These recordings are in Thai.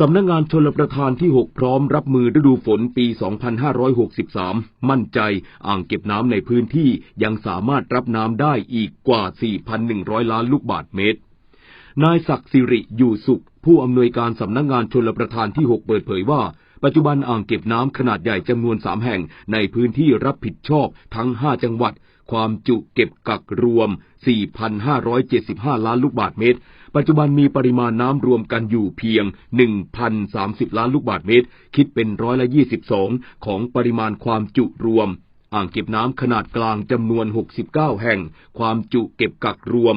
สำนักงานชลประทานที่ 6 พร้อมรับมือฤดูฝนปี 2563 มั่นใจอ่างเก็บน้ำในพื้นที่ยังสามารถรับน้ำได้อีกกว่า 4,100 ล้านลูกบาศก์เมตร นายศักดิ์สิริอยู่สุข ผู้อำนวยการสำนักงานชลประทานที่ 6 เปิดเผยว่า ปัจจุบันอ่างเก็บน้ำขนาดใหญ่จำนวน 3 แห่งในพื้นที่รับผิดชอบทั้ง 5 จังหวัด ความจุเก็บกักรวม 4,575 ล้านลูกบาศก์เมตร ปัจจุบันมีปริมาณน้ำรวมกันอยู่เพียง 1,030 ล้านลูกบาศก์เมตร คิดเป็นร้อยละ22 ของปริมาณความจุรวม อ่างเก็บน้ำขนาดกลางจำนวน 69 แห่ง ความจุเก็บกักรวม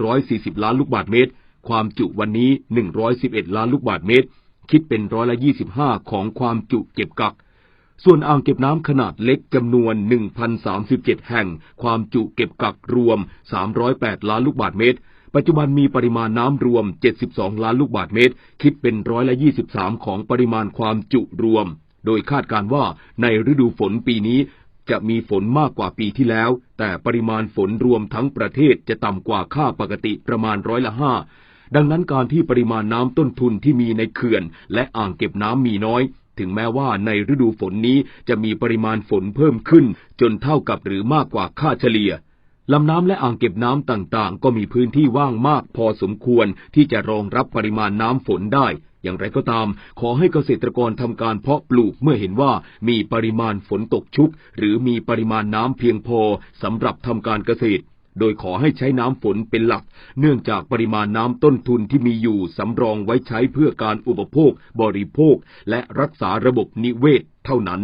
440 ล้านลูกบาศก์เมตร ความจุวันนี้ 111 ล้านลูกบาศก์เมตร คิดเป็นร้อยละ25 ของความจุเก็บกัก ส่วนอ่างเก็บน้ำขนาดเล็กจำนวน 1,037 แห่ง ความจุเก็บกักรวม 308 ล้านลูกบาศก์เมตร ปัจจุบันมีปริมาณน้ำรวม 72 ล้านลูกบาศก์เมตร คิดเป็นร้อยละ 23 ของปริมาณความจุรวม โดยคาดการว่าในฤดูฝนปีนี้จะมีฝนมากกว่าปีที่แล้ว แต่ปริมาณฝนรวมทั้งประเทศจะต่ำกว่าค่าปกติประมาณร้อยละห้าดังนั้นการที่ปริมาณน้ำต้นทุนที่มีในเขื่อน และอ่างเก็บน้ำมีน้อย ถึงแม้ว่าในฤดูฝนนี้จะมีปริมาณฝนเพิ่มขึ้น จนเท่ากับหรือมากกว่าค่าเฉลี่ยลำน้ำและอ่างเก็บน้ำต่างๆ ก็มีพื้นที่ว่างมากพอสมควรที่จะรองรับปริมาณน้ำฝนได้ อย่างไรก็ตาม ขอให้เกษตรกรทำการเพาะปลูกเมื่อเห็นว่ามีปริมาณฝนตกชุก หรือมีปริมาณน้ำเพียงพอสำหรับทำการเกษตร โดยขอให้ใช้น้ำฝนเป็นหลัก เนื่องจากปริมาณน้ำต้นทุนที่มีอยู่สำรองไว้ใช้เพื่อการอุปโภค บริโภค และรักษาระบบนิเวศเท่านั้น